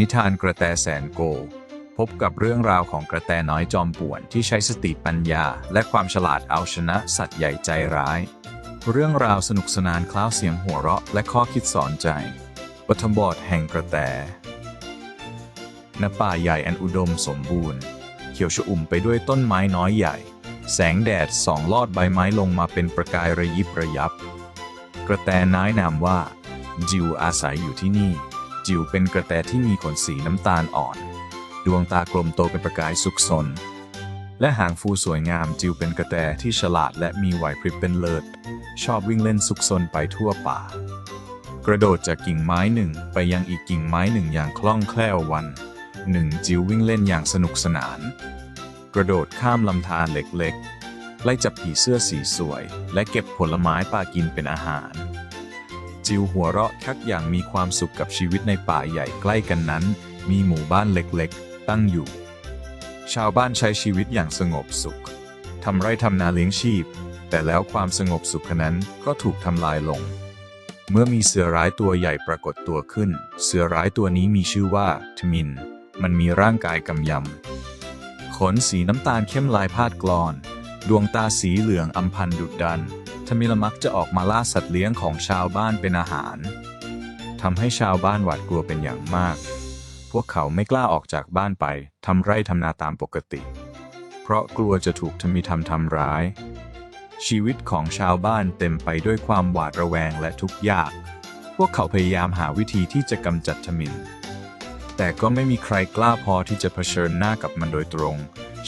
นิทานกระแตแสนโก พบกับเรื่องราวของกระแตน้อยจอมป่วนที่ใช้สติปัญญา และความฉลาดเอาชนะสัตว์ใหญ่ใจร้าย เรื่องราวสนุกสนานคล้าวเสียงหัวเราะ และข้อคิดสอนใจปฐมบทแห่งกระแตณป่าใหญ่อันอุดมสมบูรณ์ เขียวชอุ่มไปด้วยต้นไม้น้อยใหญ่ แสงแดดส่องลอดใบไม้ลงมาเป็นประกายระยิบระยับ กระแตน้ายนามว่า จิวอาศัยอยู่ที่นี่ จิวเป็นกระแตที่มีขนสีน้ำตาลอ่อน ดวงตากลมโตเป็นประกายสุขสน และหางฟูสวยงามจิวเป็นกระแตที่ฉลาดและมีไหวพริบเป็นเลิศ ชอบวิ่งเล่นสุขสนไปทั่วป่า กระโดดจากกิ่งไม้หนึ่งไปยังอีกกิ่งไม้หนึ่งอย่างคล่องแคล่ววันหนึ่งจิววิ่งเล่นอย่างสนุกสนาน กระโดดข้ามลำธารเล็กๆไล่จับผีเสื้อสีสวย และเก็บผลไม้ป่ากินเป็นอาหาร จิวหัวเราะคักอย่างมีความสุขกับชีวิตในป่าใหญ่ใกล้กันนั้น มีหมู่บ้านเล็กๆ ตั้งอยู่ ชาวบ้านใช้ชีวิตอย่างสงบสุขทำไร่ทำนาเลี้ยงชีพ แต่แล้วความสงบสุขนั้นก็ถูกทำลายลง เมื่อมีเสือร้ายตัวใหญ่ปรากฏตัวขึ้น เสือร้ายตัวนี้มีชื่อว่าทมิน มันมีร่างกายกำยำขนสีน้ำตาลเข้มลายพาดกลอน ดวงตาสีเหลืองอำพันดุดดัน ทมิลมักจะออกมาล่าสัตว์เลี้ยงของชาวบ้านเป็นอาหารทำให้ชาวบ้านหวาดกลัวเป็นอย่างมาก พวกเขาไม่กล้าออกจากบ้านไปทำไร่ทำนาตามปกติ เพราะกลัวจะถูกทมิทำทำร้าย ชีวิตของชาวบ้านเต็มไปด้วยความหวาดระแวงและทุกข์ยาก พวกเขาพยายามหาวิธีที่จะกำจัดทมินแต่ก็ไม่มีใครกล้าพอที่จะเผชิญหน้ากับมันโดยตรง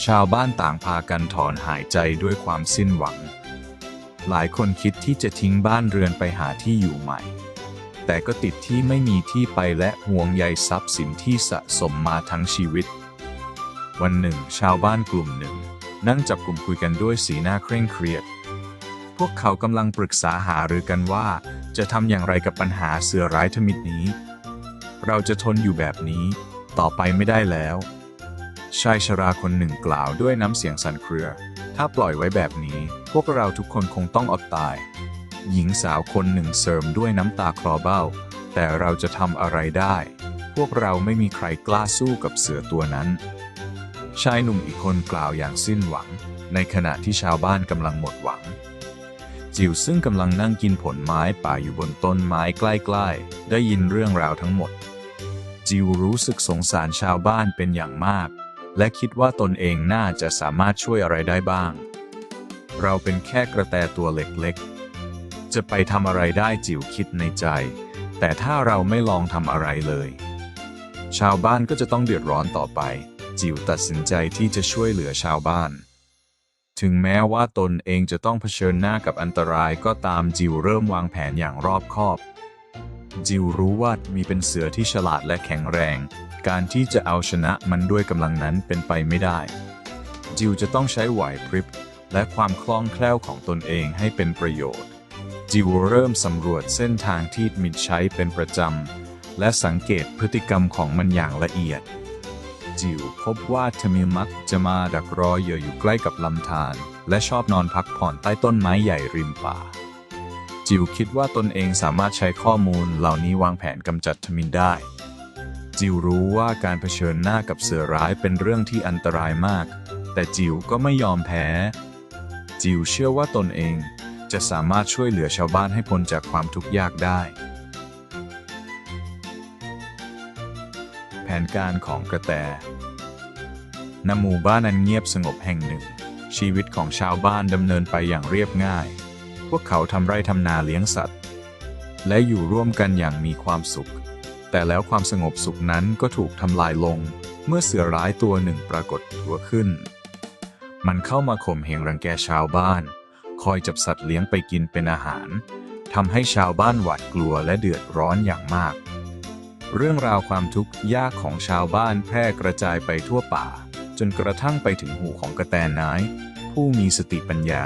ชาวบ้านต่างพากันถอนหายใจด้วยความสิ้นหวัง หลายคนคิดที่จะทิ้งบ้านเรือนไปหาที่อยู่ใหม่ แต่ก็ติดที่ไม่มีที่ไปและห่วงใยทรัพย์สินที่สะสมมาทั้งชีวิต วันหนึ่ง ชาวบ้านกลุ่มหนึ่ง นั่งจับกลุ่มคุยกันด้วยสีหน้าเคร่งเครียด พวกเขากำลังปรึกษาหารือกันว่า จะทำอย่างไรกับปัญหาเสือร้ายทมิดนี้ เราจะทนอยู่แบบนี้ ต่อไปไม่ได้แล้ว ชายชราคนหนึ่งกล่าวด้วยน้ำเสียงสั่นเครือ ถ้าปล่อยไว้แบบนี้ พวกเราทุกคนคงต้องอดตาย หญิงสาวคนหนึ่งเสริมด้วยน้ำตาคลอเบ้า แต่เราจะทำอะไรได้ พวกเราไม่มีใครกล้าสู้กับเสือตัวนั้น ชายหนุ่มอีกคนกล่าวอย่างสิ้นหวัง ในขณะที่ชาวบ้านกำลังหมดหวัง จิวซึ่งกำลังนั่งกินผลไม้ป่าอยู่บนต้นไม้ใกล้ๆ ได้ยินเรื่องราวทั้งหมด จิวรู้สึกสงสารชาวบ้านเป็นอย่างมาก และคิดว่าตนเองน่าจะสามารถช่วยอะไรได้บ้าง เราเป็นแค่กระแตตัวเล็กๆ จะไปทำอะไรได้จิวคิดในใจ แต่ถ้าเราไม่ลองทำอะไรเลย ชาวบ้านก็จะต้องเดือดร้อนต่อไป จิวตัดสินใจที่จะช่วยเหลือชาวบ้าน ถึงแม้ว่าตนเองจะต้องเผชิญหน้ากับอันตรายก็ตามจิวเริ่มวางแผนอย่างรอบคอบ จิวรู้ว่ามีเป็นเสือที่ฉลาดและแข็งแรง การที่จะเอาชนะมันด้วยกำลังนั้นเป็นไปไม่ได้ จิวจะต้องใช้ไหวพริบและความคล่องแคล่วของตนเองให้เป็นประโยชน์ จิวเริ่มสำรวจเส้นทางที่มิดใช้เป็นประจำ และสังเกตพฤติกรรมของมันอย่างละเอียด จิวพบว่าทมิมักจะมาดักรอเหยื่ออยู่ใกล้กับลำธารและชอบนอนพักผ่อนใต้ต้นไม้ใหญ่ริมป่า จิวคิดว่าตนเองสามารถใช้ข้อมูลเหล่านี้วางแผนกำจัดทมินได้ จิวรู้ว่าการเผชิญหน้ากับเสือร้ายเป็นเรื่องที่อันตรายมาก แต่จิวก็ไม่ยอมแพ้ จิวเชื่อว่าตนเองจะสามารถช่วยเหลือชาวบ้านให้พ้นจากความทุกข์ยากได้ แผนการของกระแตณหมู่บ้านอันเงียบสงบแห่งหนึ่ง ชีวิตของชาวบ้านดำเนินไปอย่างเรียบง่าย พวกเขาทำไร่ทำนาเลี้ยงสัตว์ และอยู่ร่วมกันอย่างมีความสุข แต่แล้วความสงบสุขนั้นก็ถูกทำลายลง เมื่อเสือร้ายตัวหนึ่งปรากฏตัวขึ้น มันเข้ามาข่มเหงรังแกชาวบ้าน คอยจับสัตว์เลี้ยงไปกินเป็นอาหารทำให้ชาวบ้านหวาดกลัวและเดือดร้อนอย่างมาก เรื่องราวความทุกข์ยากของชาวบ้านแพร่กระจายไปทั่วป่า จนกระทั่งไปถึงหูของกระแตน้าย ผู้มีสติปัญญา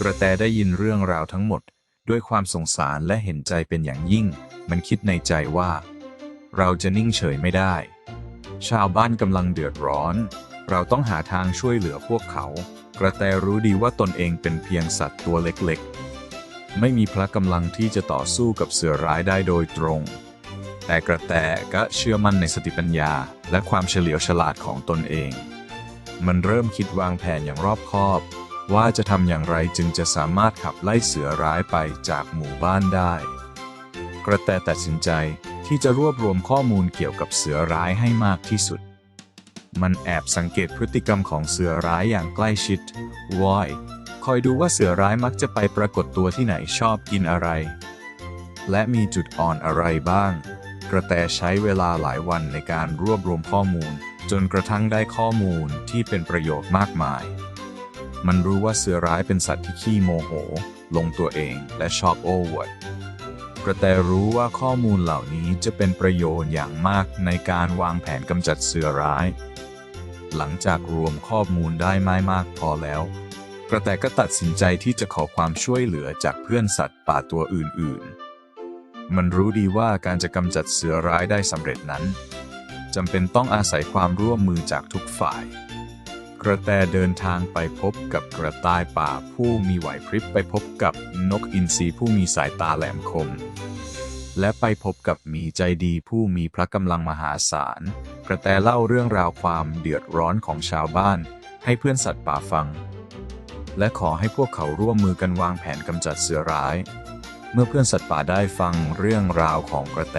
กระแตได้ยินเรื่องราวทั้งหมด ด้วยความสงสารและเห็นใจเป็นอย่างยิ่ง มันคิดในใจว่า เราจะนิ่งเฉยไม่ได้ ชาวบ้านกำลังเดือดร้อน เราต้องหาทางช่วยเหลือพวกเขา กระแตรู้ดีว่าตนเองเป็นเพียงสัตว์ตัวเล็กๆ ไม่มีพละกำลังที่จะต่อสู้กับเสือร้ายได้โดยตรงแแต่กระแตก็เชื่อมั่นในสติปัญญา และความเฉลียวฉลาดของตนเอง มันเริ่มคิดวางแผนอย่างรอบคอบ ว่าจะทำอย่างไรจึงจะสามารถขับไล่เสือร้ายไปจากหมู่บ้านได้ กระแตตัดสินใจที่จะรวบรวมข้อมูลเกี่ยวกับเสือร้ายให้มากที่สุด มันแอบสังเกตพฤติกรรมของเสือร้ายอย่างใกล้ชิดวอยคอยดูว่าเสือร้ายมักจะไปปรากฏตัวที่ไหนชอบกินอะไร และมีจุดอ่อนอะไรบ้าง กระแตใช้เวลาหลายวันในการรวบรวมข้อมูล จนกระทั่งได้ข้อมูลที่เป็นประโยชน์มากมาย มันรู้ว่าเสือร้ายเป็นสัตว์ที่ขี้โมโห ลงตัวเองและชอบโอ้อวดกระแตรู้ว่าข้อมูลเหล่านี้จะเป็นประโยชน์อย่างมากในการวางแผนกำจัดเสือร้าย หลังจากรวมข้อมูลได้ไม่มากพอแล้ว กระแตก็ตัดสินใจที่จะขอความช่วยเหลือจากเพื่อนสัตว์ป่าตัวอื่นๆ มันรู้ดีว่าการจะกำจัดเสือร้ายได้สำเร็จนั้นจำเป็นต้องอาศัยความร่วมมือจากทุกฝ่าย กระแตเดินทางไปพบกับกระต่ายป่าผู้มีไหวพริบไปพบกับนกอินทรีผู้มีสายตาแหลมคม และไปพบกับหมีใจดีผู้มีพระกำลังมหาศาล กระแตเล่าเรื่องราวความเดือดร้อนของชาวบ้าน ให้เพื่อนสัตว์ป่าฟัง และขอให้พวกเขาร่วมมือกันวางแผนกำจัดเสือร้าย เมื่อเพื่อนสัตว์ป่าได้ฟังเรื่องราวของกระแต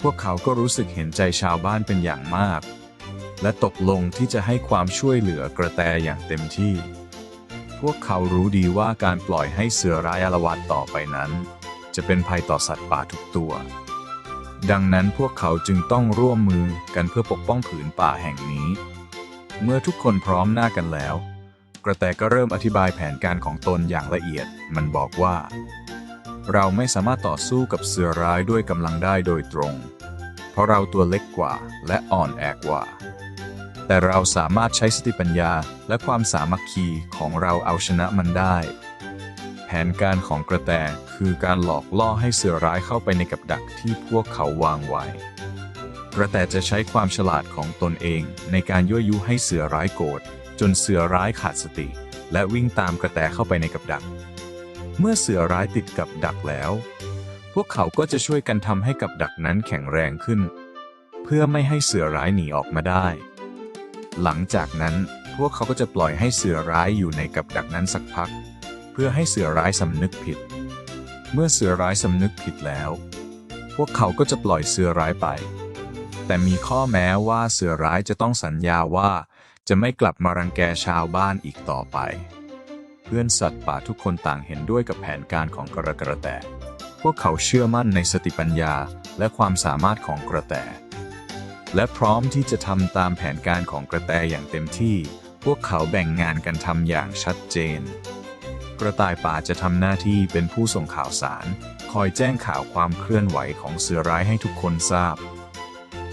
พวกเขาก็รู้สึกเห็นใจชาวบ้านเป็นอย่างมาก และตกลงที่จะให้ความช่วยเหลือกระแตอย่างเต็มที่ พวกเขารู้ดีว่าการปล่อยให้เสือร้ายอาละวาดต่อไปนั้น จะเป็นภัยต่อสัตว์ป่าทุกตัว ดังนั้นพวกเขาจึงต้องร่วมมือกันเพื่อปกป้องผืนป่าแห่งนี้ เมื่อทุกคนพร้อมหน้ากันแล้ว กระแตก็เริ่มอธิบายแผนการของตนอย่างละเอียด มันบอกว่า เราไม่สามารถต่อสู้กับเสือร้ายด้วยกำลังได้โดยตรง เพราะเราตัวเล็กกว่าและอ่อนแอกว่า แต่เราสามารถใช้สติปัญญาและความสามัคคีของเราเอาชนะมันได้ แผนการของกระแตคือการหลอกล่อให้เสือร้ายเข้าไปในกับดักที่พวกเขาวางไว้ กระแตจะใช้ความฉลาดของตนเองในการยั่วยุให้เสือร้ายโกรธจนเสือร้ายขาดสติ และวิ่งตามกระแตเข้าไปในกับดัก เมื่อเสือร้ายติดกับดักแล้ว พวกเขาก็จะช่วยกันทำให้กับดักนั้นแข็งแรงขึ้น เพื่อไม่ให้เสือร้ายหนีออกมาได้ หลังจากนั้นพวกเขาก็จะปล่อยให้เสือร้ายอยู่ในกับดักนั้นสักพัก เพื่อให้เสือร้ายสำนึกผิด เมื่อเสือร้ายสำนึกผิดแล้ว พวกเขาก็จะปล่อยเสือร้ายไป แต่มีข้อแม้ว่าเสือร้ายจะต้องสัญญาว่า จะไม่กลับมารังแกชาวบ้านอีกต่อไป เพื่อนสัตว์ป่าทุกคนต่างเห็นด้วยกับแผนการของกระกระแต พวกเขาเชื่อมั่นในสติปัญญาและความสามารถของกระแต และพร้อมที่จะทำตามแผนการของกระแตอย่างเต็มที่ พวกเขาแบ่งงานกันทำอย่างชัดเจน กระต่ายป่าจะทำหน้าที่เป็นผู้ส่งข่าวสาร คอยแจ้งข่าวความเคลื่อนไหวของเสือร้ายให้ทุกคนทราบ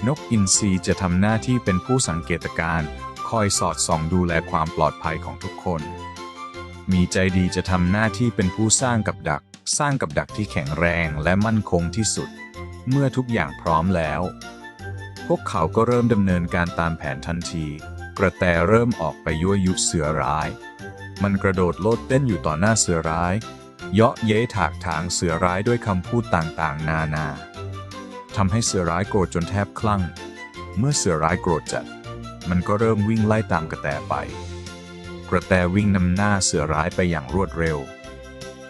นกอินทรีจะทำหน้าที่เป็นผู้สังเกตการณ์คอยสอดส่องดูแลความปลอดภัยของทุกคน มีใจดีจะทำหน้าที่เป็นผู้สร้างกับดัก สร้างกับดักที่แข็งแรงและมั่นคงที่สุด เมื่อทุกอย่างพร้อมแล้ว วกเขาก็เริ่มดำเนินการตามแผนทันที กระแตเริ่มออกไปยั่วยุเสือร้าย มันกระโดดโลดเต้นอยู่ต่อหน้าเสือร้าย เยาะเย้ถากถางเสือร้ายด้วยคำพูดต่างๆ นานาทำให้เสือร้ายโกรธจนแทบคลั่ง เมื่อเสือร้ายโกรธจัด มันก็เริ่มวิ่งไล่ตามกระแตไป กระแตวิ่งนำหน้าเสือร้ายไปอย่างรวดเร็ว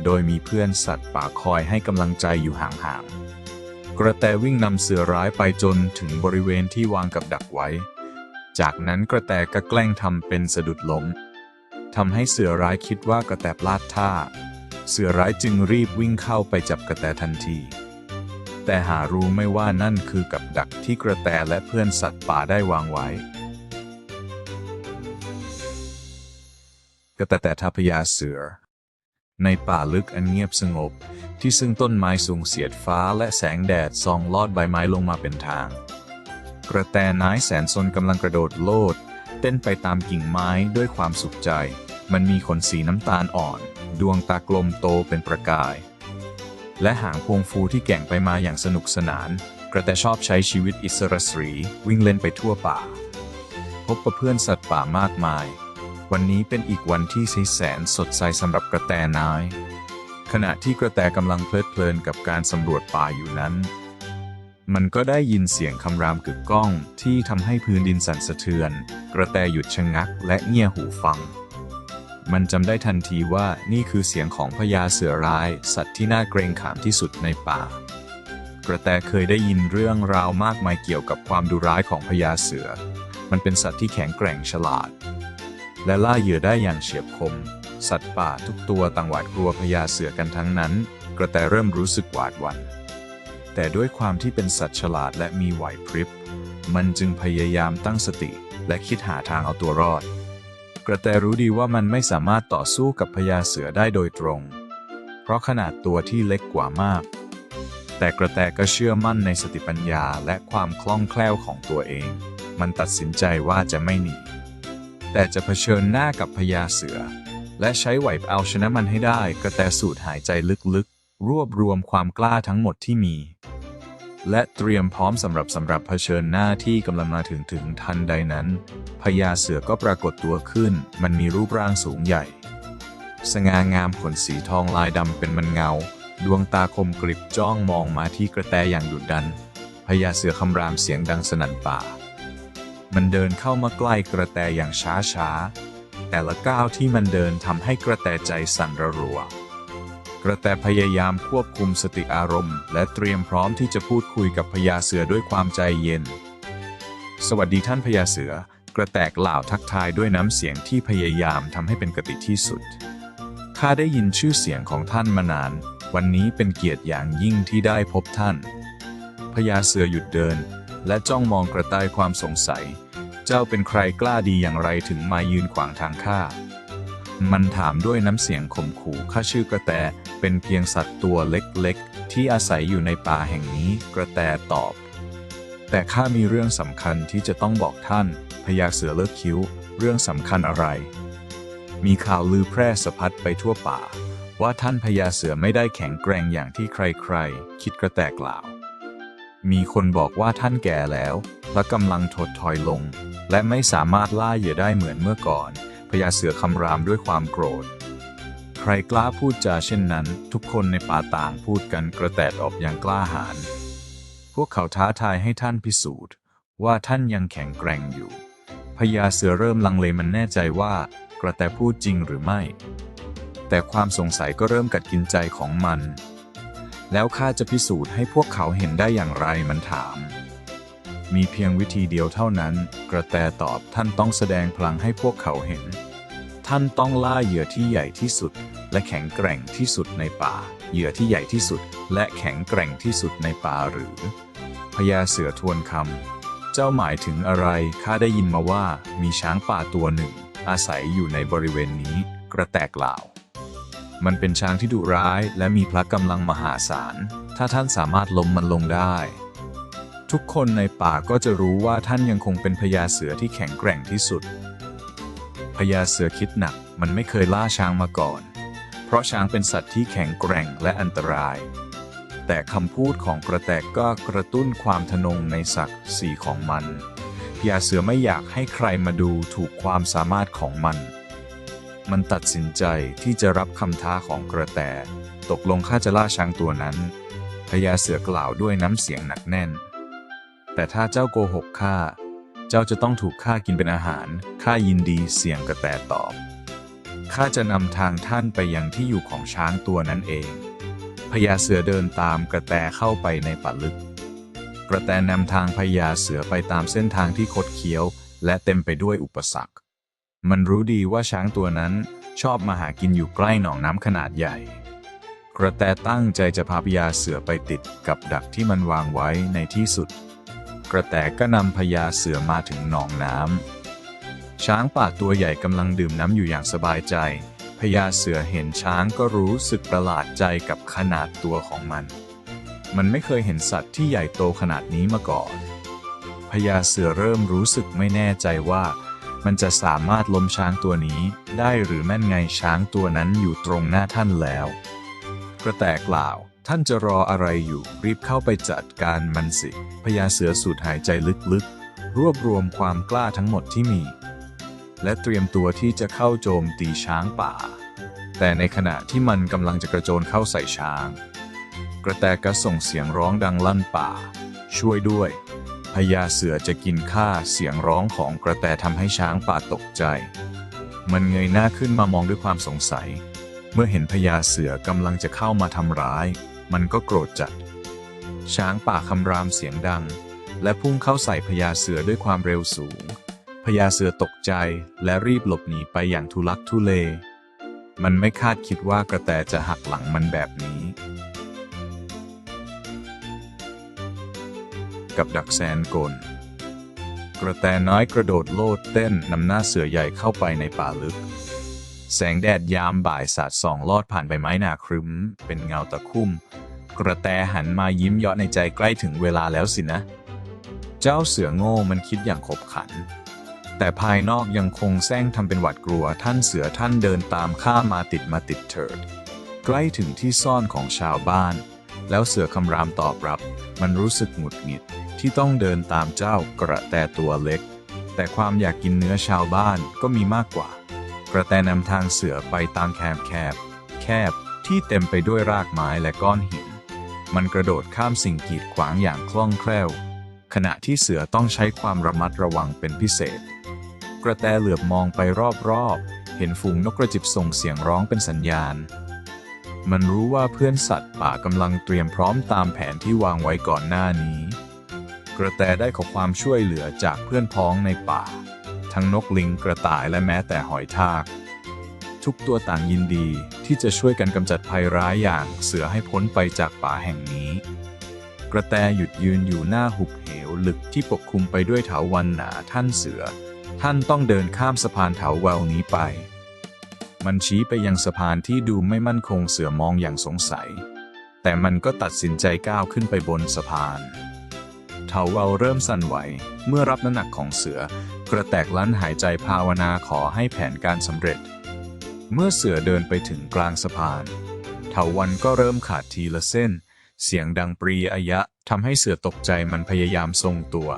โดยมีเพื่อนสัตว์ป่าคอยให้กำลังใจอยู่ห่างๆ กระแตวิ่งนำเสือร้ายไปจนถึงบริเวณที่วางกับดักไว้ จากนั้นกระแตก็แกล้งทำเป็นสะดุดล้มทำให้เสือร้ายคิดว่ากระแตพลาดท่า เสือร้ายจึงรีบวิ่งเข้าไปจับกระแตทันที แต่หารู้ไม่ว่านั่นคือกับดักที่กระแตและเพื่อนสัตว์ป่าได้วางไว้ กระแตแต่ทัพยาเสือ ในป่าลึกอันเงียบสงบ ที่ซึ่งต้นไม้สูงเสียดฟ้าและแสงแดดส่องลอดใบไม้ลงมาเป็นทาง กระแตน้ายแสนสนกำลังกระโดดโลด เต้นไปตามกิ่งไม้ด้วยความสุขใจ มันมีขนสีน้ำตาลอ่อน ดวงตากลมโตเป็นประกาย และหางพวงฟูที่แก่งไปมาอย่างสนุกสนาน กระแตชอบใช้ชีวิตอิสระสรีวิ่งเล่นไปทั่วป่า พบกับเพื่อนสัตว์ป่ามากมาย วันนี้เป็นอีกวันที่แสนสดใสสำหรับกระแตน้ายขณะที่กระแตกำลังเพลิดเพลินกับการสำรวจป่าอยู่นั้น มันก็ได้ยินเสียงคำรามกึกก้องที่ทำให้พื้นดินสั่นสะเทือน กระแตหยุดชะงักและเงี่ยหูฟัง มันจำได้ทันทีว่านี่คือเสียงของพญาเสือร้าย สัตว์ที่น่าเกรงขามที่สุดในป่า กระแตเคยได้ยินเรื่องราวมากมายเกี่ยวกับความดุร้ายของพญาเสือ มันเป็นสัตว์ที่แข็งแกร่งฉลาด และล่าเหยื่อได้อย่างเฉียบคม สัตว์ป่าทุกตัวต่างหวาดกลัวพญาเสือกันทั้งนั้น กระแตเริ่มรู้สึกหวาดหวัน่นแต่ด้วยความที่เป็นสัตว์ฉลาดและมีไหวพริบ มันจึงพยายามตั้งสติและคิดหาทางเอาตัวรอด กระแตรู้ดีว่ามันไม่สามารถต่อสู้กับพญาเสือได้โดยตรง เพราะขนาดตัวที่เล็กกว่ามาก แต่กระแตก็เชื่อมั่นในสติปัญญาและความคล่องแคล่วของตัวเอง มันตัดสินใจว่าจะไม่หนี แต่จะเผชิญหน้ากับพญาเสือ และใช้ไหวเอาชนะมันให้ได้กระแตสูดหายใจลึกๆ รวบรวมความกล้าทั้งหมดที่มี และเตรียมพร้อมสำหรับสำหรับเผชิญหน้าที่กำลังมาถึงถึงทันใดนั้นพญาเสือก็ปรากฏตัวขึ้น มันมีรูปร่างสูงใหญ่ สง่างามขนสีทองลายดำเป็นมันเงา ดวงตาคมกริบจ้องมองมาที่กระแตอย่างดุดันพญาเสือคำรามเสียงดังสนั่นป่า มันเดินเข้ามาใกล้กระแตอย่างช้าช้าๆแต่ละก้าวที่มันเดินทำให้กระแตใจสั่นระรัว กระแตพยายามควบคุมสติอารมณ์ และเตรียมพร้อมที่จะพูดคุยกับพญาเสือด้วยความใจเย็น สวัสดีท่านพญาเสือ กระแตกล่าวทักทายด้วยน้ำเสียงที่พยายามทำให้เป็นกติที่สุด ข้าได้ยินชื่อเสียงของท่านมานาน วันนี้เป็นเกียรติอย่างยิ่งที่ได้พบท่านพญาเสือหยุดเดิน และจ้องมองกระต่ายความสงสัย เจ้าเป็นใครกล้าดีอย่างไรถึงมายืนขวางทางข้า มันถามด้วยน้ำเสียงข่มขู่ข้าชื่อกระแตเป็นเพียงสัตว์ตัวเล็กๆ ที่อาศัยอยู่ในป่าแห่งนี้กระแตตอบ แต่ข้ามีเรื่องสำคัญที่จะต้องบอกท่านพญาเสือเลิกคิ้ว เรื่องสำคัญอะไร มีข่าวลือแพร่สะพัดไปทั่วป่า ว่าท่านพญาเสือไม่ได้แข็งแกร่งอย่างที่ใครๆ คิดกระแตกล่าว มีคนบอกว่าท่านแก่แล้ว และกำลังถดถอยลง และไม่สามารถล่าเหยื่อได้เหมือนเมื่อก่อนพญาเสือคำรามด้วยความโกรธ ใครกล้าพูดจาเช่นนั้น ทุกคนในป่าต่างพูดกันกระแตตอบอย่างกล้าหาญพวกเขาท้าทายให้ท่านพิสูจน์ ว่าท่านยังแข็งแกร่งอยู่พญาเสือเริ่มลังเลมันแน่ใจว่ากระแตพูดจริงหรือไม่ แต่ความสงสัยก็เริ่มกัดกินใจของมัน แล้วข้าจะพิสูจน์ให้พวกเขาเห็นได้อย่างไรมันถาม มีเพียงวิธีเดียวเท่านั้น กระแตตอบท่านต้องแสดงพลังให้พวกเขาเห็น ท่านต้องล่าเหยื่อที่ใหญ่ที่สุด และแข็งแกร่งที่สุดในป่า เหยื่อที่ใหญ่ที่สุด และแข็งแกร่งที่สุดในป่าหรือพญาเสือทวนคำเจ้าหมายถึงอะไรข้าได้ยินมาว่ามีช้างป่าตัวหนึ่ง อาศัยอยู่ในบริเวณนี้ กระแตกล่าว มันเป็นช้างที่ดุร้ายและมีพละกำลังมหาศาล ถ้าท่านสามารถล้มมันลงได้ ทุกคนในป่าก็จะรู้ว่าท่านยังคงเป็นพญาเสือที่แข็งแกร่งที่สุด พญาเสือคิดหนักมันไม่เคยล่าช้างมาก่อน เพราะช้างเป็นสัตว์ที่แข็งแกร่งและอันตราย แต่คำพูดของกระแตกก็กระตุ้นความทะนงในศักดิ์ศรีของมัน พญาเสือไม่อยากให้ใครมาดูถูกความสามารถของมัน มันตัดสินใจที่จะรับคำท้าของกระแต ตกลงข้าจะล่าช้างตัวนั้น พญาเสือกล่าวด้วยน้ำเสียงหนักแน่น แต่ถ้าเจ้าโกหกข้า เจ้าจะต้องถูกข้ากินเป็นอาหาร ข้ายินดีเสียงกระแตตอบ ข้าจะนำทางท่านไปยังที่อยู่ของช้างตัวนั้นเอง พญาเสือเดินตามกระแตเข้าไปในป่าลึก กระแตนำทางพญาเสือไปตามเส้นทางที่คดเคี้ยว และเต็มไปด้วยอุปสรรค มันรู้ดีว่าช้างตัวนั้นชอบมาหากินอยู่ใกล้หนองน้ำขนาดใหญ่ กระแตตั้งใจจะพาพญาเสือไปติดกับดักที่มันวางไว้ในที่สุด กระแตก็นำพญาเสือมาถึงหนองน้ำช้างป่าตัวใหญ่กำลังดื่มน้ำอยู่อย่างสบายใจ พญาเสือเห็นช้างก็รู้สึกประหลาดใจกับขนาดตัวของมัน มันไม่เคยเห็นสัตว์ที่ใหญ่โตขนาดนี้มาก่อน พญาเสือเริ่มรู้สึกไม่แน่ใจว่า มันจะสามารถล้มช้างตัวนี้ได้หรือแม่นไงช้างตัวนั้นอยู่ตรงหน้าท่านแล้ว กระแตกล่าว ท่านจะรออะไรอยู่ รีบเข้าไปจัดการมันสิพญาเสือสูดหายใจลึกๆ รวบรวมความกล้าทั้งหมดที่มี และเตรียมตัวที่จะเข้าโจมตีช้างป่า แต่ในขณะที่มันกำลังจะกระโจนเข้าใส่ช้าง กระแตก็ส่งเสียงร้องดังลั่นป่า ช่วยด้วย พญาเสือจะกินข้าเสียงร้องของกระแตทำให้ช้างป่าตกใจ มันเงยหน้าขึ้นมามองด้วยความสงสัย เมื่อเห็นพญาเสือกำลังจะเข้ามาทำร้าย มันก็โกรธจัด ช้างป่าคำรามเสียงดัง และพุ่งเข้าใส่พญาเสือด้วยความเร็วสูง พญาเสือตกใจและรีบหลบหนีไปอย่างทุลักทุเล มันไม่คาดคิดว่ากระแตจะหักหลังมันแบบนี้ กับดักแซนกล กระแตน้อยกระโดดโลดเต้นนำหน้าเสือใหญ่เข้าไปในป่าลึก แสงแดดยามบ่ายสาดส่องลอดผ่านใบไม้หนาครึ้ม เป็นเงาตะคุ่ม กระแตหันมายิ้มเยาะในใจใกล้ถึงเวลาแล้วสินะ เจ้าเสือโง่มันคิดอย่างขบขัน แต่ภายนอกยังคงแซงทำเป็นหวัดกลัวท่านเสือท่านเดินตามข้ามาติดมาติดเถิด ใกล้ถึงที่ซ่อนของชาวบ้านแล้วเสือคำรามตอบรับ มันรู้สึกหงุดหงิด ที่ต้องเดินตามเจ้ากระแตตัวเล็ก แต่ความอยากกินเนื้อชาวบ้านก็มีมากกว่า กระแตนำทางเสือไปตามแคบแคบ แคบที่เต็มไปด้วยรากไม้และก้อนหิน มันกระโดดข้ามสิ่งกีดขวางอย่างคล่องแคล่ว ขณะที่เสือต้องใช้ความระมัดระวังเป็นพิเศษ กระแตเหลือบมองไปรอบๆ เห็นฝูงนกกระจิบส่งเสียงร้องเป็นสัญญาณ มันรู้ว่าเพื่อนสัตว์ป่ากำลังเตรียมพร้อมตามแผนที่วางไว้ก่อนหน้านี้ กระแตได้ขอความช่วยเหลือจากเพื่อนพ้องในป่า ทั้งนกลิงกระต่ายและแม้แต่หอยทาก ทุกตัวต่างยินดีที่จะช่วยกันกำจัดภัยร้ายอย่างเสือให้พ้นไปจากป่าแห่งนี้ กระแตหยุดยืนอยู่หน้าหุบเหวลึกที่ปกคลุมไปด้วยเถาวันหนาท่านเสือ ท่านต้องเดินข้ามสะพานเถาเวลนี้ไป มันชี้ไปยังสะพานที่ดูไม่มั่นคงเสือมองอย่างสงสัย แต่มันก็ตัดสินใจก้าวขึ้นไปบนสะพาน เถาเวลเริ่มสั่นไหว เมื่อรับน้ำหนักของเสือ กระแตกลั้นหายใจภาวนาขอให้แผนการสำเร็จ เมื่อเสือเดินไปถึงกลางสะพาน เถาวันก็เริ่มขาดทีละเส้น เสียงดังปรีอายะทำให้เสือตกใจมันพยายามทรงตัว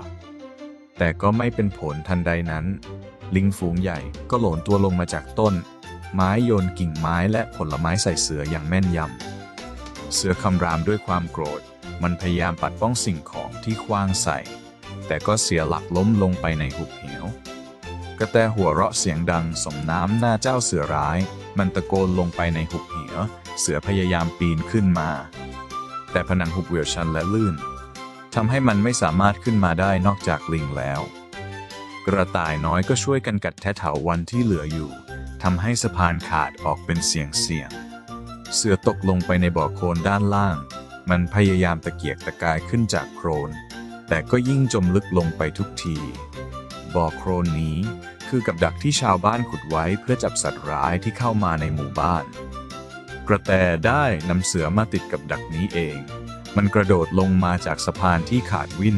แต่ก็ไม่เป็นผลทันใดนั้น ลิงฝูงใหญ่ก็โหลนตัวลงมาจากต้น ไม้โยนกิ่งไม้และผลไม้ใส่เสืออย่างแม่นยำเสือคำรามด้วยความโกรธ มันพยายามปัดป้องสิ่งของที่คว้างใส่ แต่ก็เสียหลักล้มลงไปในหุบเหว กระแตหัวเราะเสียงดังสมน้ำหน้าเจ้าเสือร้าย มันตะโกนลงไปในหุบเหว เสือพยายามปีนขึ้นมา แต่ผนังหุบเหวชันและลื่นทำให้มันไม่สามารถขึ้นมาได้นอกจากลิงแล้ว กระต่ายน้อยก็ช่วยกันกัดแทะเถาวันที่เหลืออยู่ทำให้สะพานขาดออกเป็นเสียงเสียง เสือตกลงไปในบ่อโคลนด้านล่าง มันพยายามตะเกียกตะกายขึ้นจากโคลนแต่ก็ยิ่งจมลึกลงไปทุกที บ่อโคลนนี้คือกับดักที่ชาวบ้านขุดไว้เพื่อจับสัตว์ร้ายที่เข้ามาในหมู่บ้าน กระแตได้นำเสือมาติดกับดักนี้เอง มันกระโดดลงมาจากสะพานที่ขาดวิ่น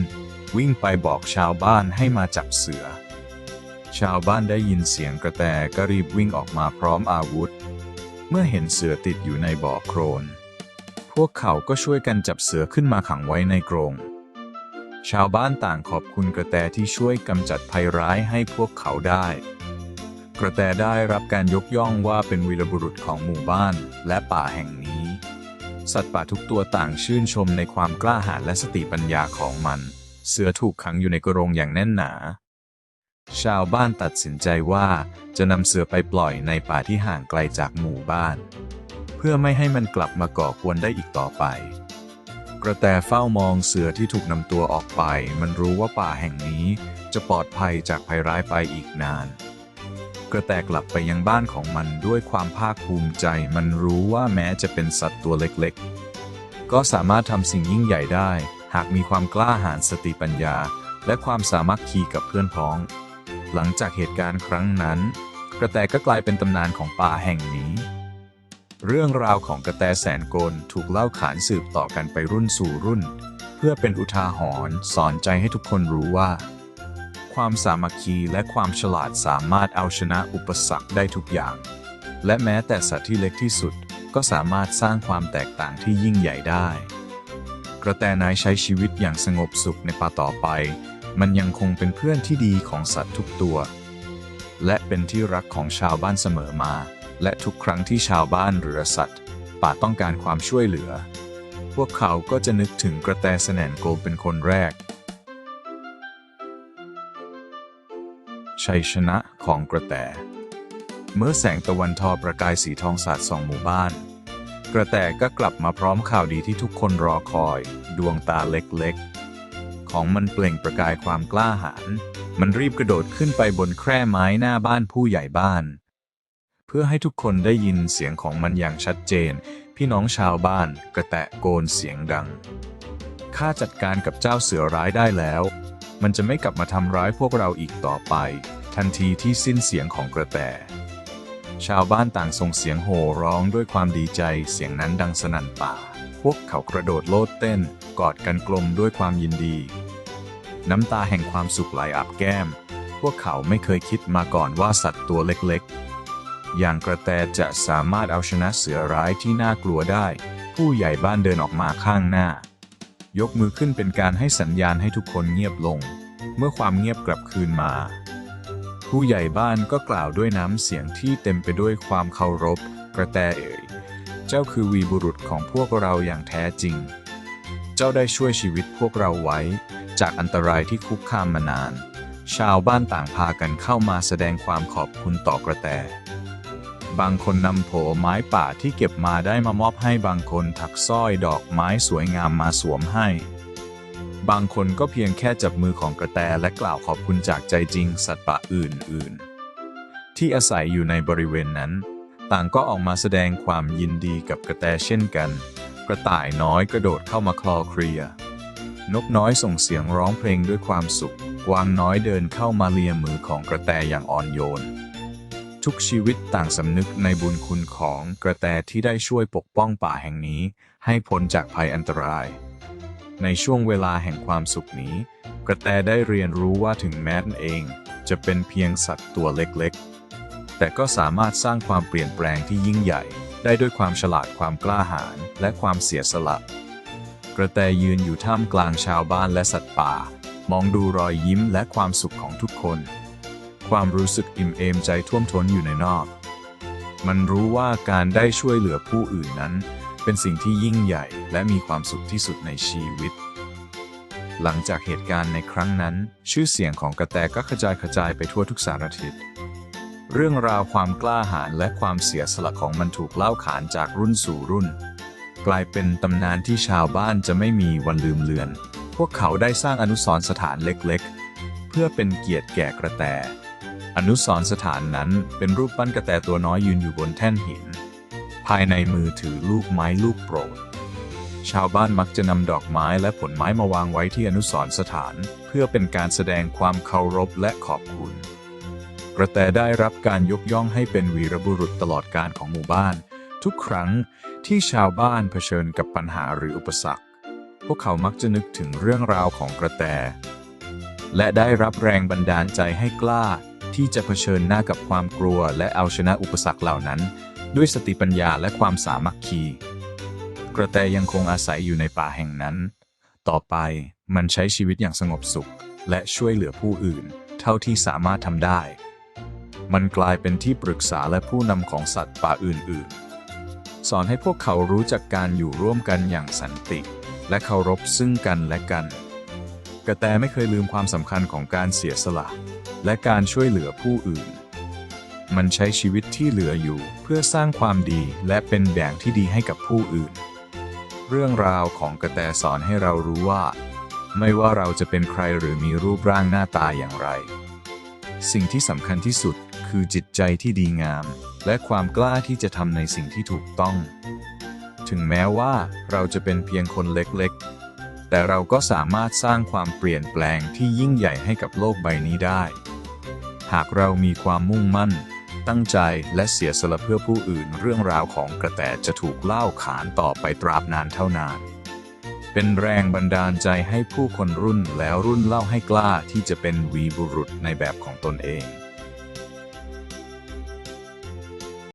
วิ่งไปบอกชาวบ้านให้มาจับเสือ ชาวบ้านได้ยินเสียงกระแตก็รีบวิ่งออกมาพร้อมอาวุธ เมื่อเห็นเสือติดอยู่ในบ่อโคลน พวกเขาก็ช่วยกันจับเสือขึ้นมาขังไว้ในกรง ชาวบ้านต่างขอบคุณกระแตที่ช่วยกำจัดภัยร้ายให้พวกเขาได้ กระแตได้รับการยกย่องว่าเป็นวีรบุรุษของหมู่บ้านและป่าแห่งนี้ สัตว์ป่าทุกตัวต่างชื่นชมในความกล้าหาญและสติปัญญาของมัน เสือถูกขังอยู่ในกรงอย่างแน่นหนา ชาวบ้านตัดสินใจว่าจะนำเสือไปปล่อยในป่าที่ห่างไกลจากหมู่บ้าน พื่อไม่ให้มันกลับมาก่อกวนได้อีกต่อไป กระแตเฝ้ามองเสือที่ถูกนำตัวออกไป มันรู้ว่าป่าแห่งนี้จะปลอดภัยจากภัยร้ายไปอีกนาน กระแตกลับไปยังบ้านของมันด้วยความภาคภูมิใจ มันรู้ว่าแม้จะเป็นสัตว์ตัวเล็กๆ ก็สามารถทำสิ่งยิ่งใหญ่ได้ หากมีความกล้าหาญสติปัญญา และความสามัคคีกับเพื่อนพ้อง หลังจากเหตุการณ์ครั้งนั้น กระแตก็กลายเป็นตำนานของป่าแห่งนี้ เรื่องราวของกระแตแสนโกลถูกเล่าขานสืบต่อกันไปรุ่นสู่รุ่น เพื่อเป็นอุทาหรณ์สอนใจให้ทุกคนรู้ว่า ความสามัคคีและความฉลาดสามารถเอาชนะอุปสรรคได้ทุกอย่าง และแม้แต่สัตว์ที่เล็กที่สุดก็สามารถสร้างความแตกต่างที่ยิ่งใหญ่ได้ กระแตนายใช้ชีวิตอย่างสงบสุขในป่าต่อไป มันยังคงเป็นเพื่อนที่ดีของสัตว์ทุกตัว และเป็นที่รักของชาวบ้านเสมอมา และทุกครั้งที่ชาวบ้านหรือสัตว์ ป่าต้องการความช่วยเหลือ พวกเขาก็จะนึกถึงกระแตแสนนโกลเป็นคนแรก ชัยชนะของกระแต เมื่อแสงตะวันทอประกายสีทองสาดส่องหมู่บ้าน กระแตก็กลับมาพร้อมข่าวดีที่ทุกคนรอคอย ดวงตาเล็กๆ ของมันเปล่งประกายความกล้าหาญมันรีบกระโดดขึ้นไปบนแคร่ไม้หน้าบ้านผู้ใหญ่บ้าน เพื่อให้ทุกคนได้ยินเสียงของมันอย่างชัดเจน พี่น้องชาวบ้านกระแตะโกนเสียงดัง ข้าจัดการกับเจ้าเสือร้ายได้แล้ว มันจะไม่กลับมาทำร้ายพวกเราอีกต่อไป ทันทีที่สิ้นเสียงของกระแต ชาวบ้านต่างส่งเสียงโห่ร้องด้วยความดีใจ เสียงนั้นดังสนั่นป่า พวกเขากระโดดโลดเต้น กอดกันกลมด้วยความยินดี น้ำตาแห่งความสุขไหลอาบแก้ม พวกเขาไม่เคยคิดมาก่อนว่าสัตว์ตัวเล็กๆ อย่างกระแตจะสามารถเอาชนะเสือร้ายที่น่ากลัวได้ ผู้ใหญ่บ้านเดินออกมาข้างหน้า ยกมือขึ้นเป็นการให้สัญญาณให้ทุกคนเงียบลง เมื่อความเงียบกลับคืนมา ผู้ใหญ่บ้านก็กล่าวด้วยน้ำเสียงที่เต็มไปด้วยความเคารพ กระแตเอ่ย เจ้าคือวีบุรุษของพวกเราอย่างแท้จริง เจ้าได้ช่วยชีวิตพวกเราไว้ จากอันตรายที่คุกคามมานานชาวบ้านต่างพากันเข้ามาแสดงความขอบคุณต่อกระแต บางคนนำโผไม้ป่าที่เก็บมาได้มามอบให้บางคนถักสร้อยดอกไม้สวยงามมาสวมให้ บางคนก็เพียงแค่จับมือของกระแตและกล่าวขอบคุณจากใจจริงสัตว์ป่าอื่นๆ ที่อาศัยอยู่ในบริเวณนั้น ต่างก็ออกมาแสดงความยินดีกับกระแตเช่นกัน กระต่ายน้อยกระโดดเข้ามาคลอเคลียนกน้อยส่งเสียงร้องเพลงด้วยความสุข กวางน้อยเดินเข้ามาเลียมือของกระแตอย่างอ่อนโยน ทุกชีวิตต่างสำนึกในบุญคุณของกระแตที่ได้ช่วยปกป้องป่าแห่งนี้ ให้พ้นจากภัยอันตราย ในช่วงเวลาแห่งความสุขนี้ กระแตได้เรียนรู้ว่าถึงแม้นเอง จะเป็นเพียงสัตว์ตัวเล็กๆ แต่ก็สามารถสร้างความเปลี่ยนแปลงที่ยิ่งใหญ่ ได้ด้วยความฉลาดความกล้าหาญและความเสียสละ กระแตยืนอยู่ท่ามกลางชาวบ้านและสัตว์ป่า มองดูรอยยิ้มและความสุขของทุกคน ความรู้สึกอิ่มเอมใจท่วมท้นอยู่ในนอก มันรู้ว่าการได้ช่วยเหลือผู้อื่นนั้น เป็นสิ่งที่ยิ่งใหญ่และมีความสุขที่สุดในชีวิต หลังจากเหตุการณ์ในครั้งนั้น ชื่อเสียงของกระแตก็กระจายกระจายไปทั่วทุกสารทิศเรื่องราวความกล้าหาญและความเสียสละของมันถูกเล่าขานจากรุ่นสู่รุ่น กลายเป็นตำนานที่ชาวบ้านจะไม่มีวันลืมเลือน พวกเขาได้สร้างอนุสรณ์สถานเล็กๆ เพื่อเป็นเกียรติแก่กระแต อนุสรสถานนั้นเป็นรูปปั้นกระแตตัวน้อยยืนอยู่บนแท่นหิน ภายในมือถือลูกไม้ลูกโปรด ชาวบ้านมักจะนำดอกไม้และผลไม้มาวางไว้ที่อนุสรสถาน เพื่อเป็นการแสดงความเคารพและขอบคุณ กระแตได้รับการยกย่องให้เป็นวีรบุรุษตลอดการของหมู่บ้าน ทุกครั้งที่ชาวบ้านเผชิญกับปัญหาหรืออุปสรรค พวกเขามักจะนึกถึงเรื่องราวของกระแต และได้รับแรงบันดาลใจให้กล้า ที่จะเผชิญหน้ากับความกลัว และเอาชนะอุปสรรคเหล่านั้น ด้วยสติปัญญาและความสามัคคี กระแตยังคงอาศัยอยู่ในป่าแห่งนั้น ต่อไปมันใช้ชีวิตอย่างสงบสุข และช่วยเหลือผู้อื่น เท่าที่สามารถทำได้ มันกลายเป็นที่ปรึกษาและผู้นำของสัตว์ป่าอื่น ๆ สอนให้พวกเขารู้จักการอยู่ร่วมกันอย่างสันติ และเคารพซึ่งกันและกัน กระแตไม่เคยลืมความสำคัญของการเสียสละ และการช่วยเหลือผู้อื่น มันใช้ชีวิตที่เหลืออยู่เพื่อสร้างความดีและเป็นแบบที่ดีให้กับผู้อื่น เรื่องราวของกระแตสอนให้เรารู้ว่า ไม่ว่าเราจะเป็นใครหรือมีรูปร่างหน้าตาอย่างไร สิ่งที่สำคัญที่สุดคือจิตใจที่ดีงาม และความกล้าที่จะทำในสิ่งที่ถูกต้อง ถึงแม้ว่าเราจะเป็นเพียงคนเล็กๆแต่เราก็สามารถสร้างความเปลี่ยนแปลงที่ยิ่งใหญ่ให้กับโลกใบนี้ได้ หากเรามีความมุ่งมั่น ตั้งใจและเสียสละเพื่อผู้อื่นเรื่องราวของกระแตจะถูกเล่าขานต่อไปตราบนานเท่านาน เป็นแรงบันดาลใจให้ผู้คนรุ่นแล้วรุ่นเล่าให้กล้าที่จะเป็นวีบุรุษในแบบของตนเอง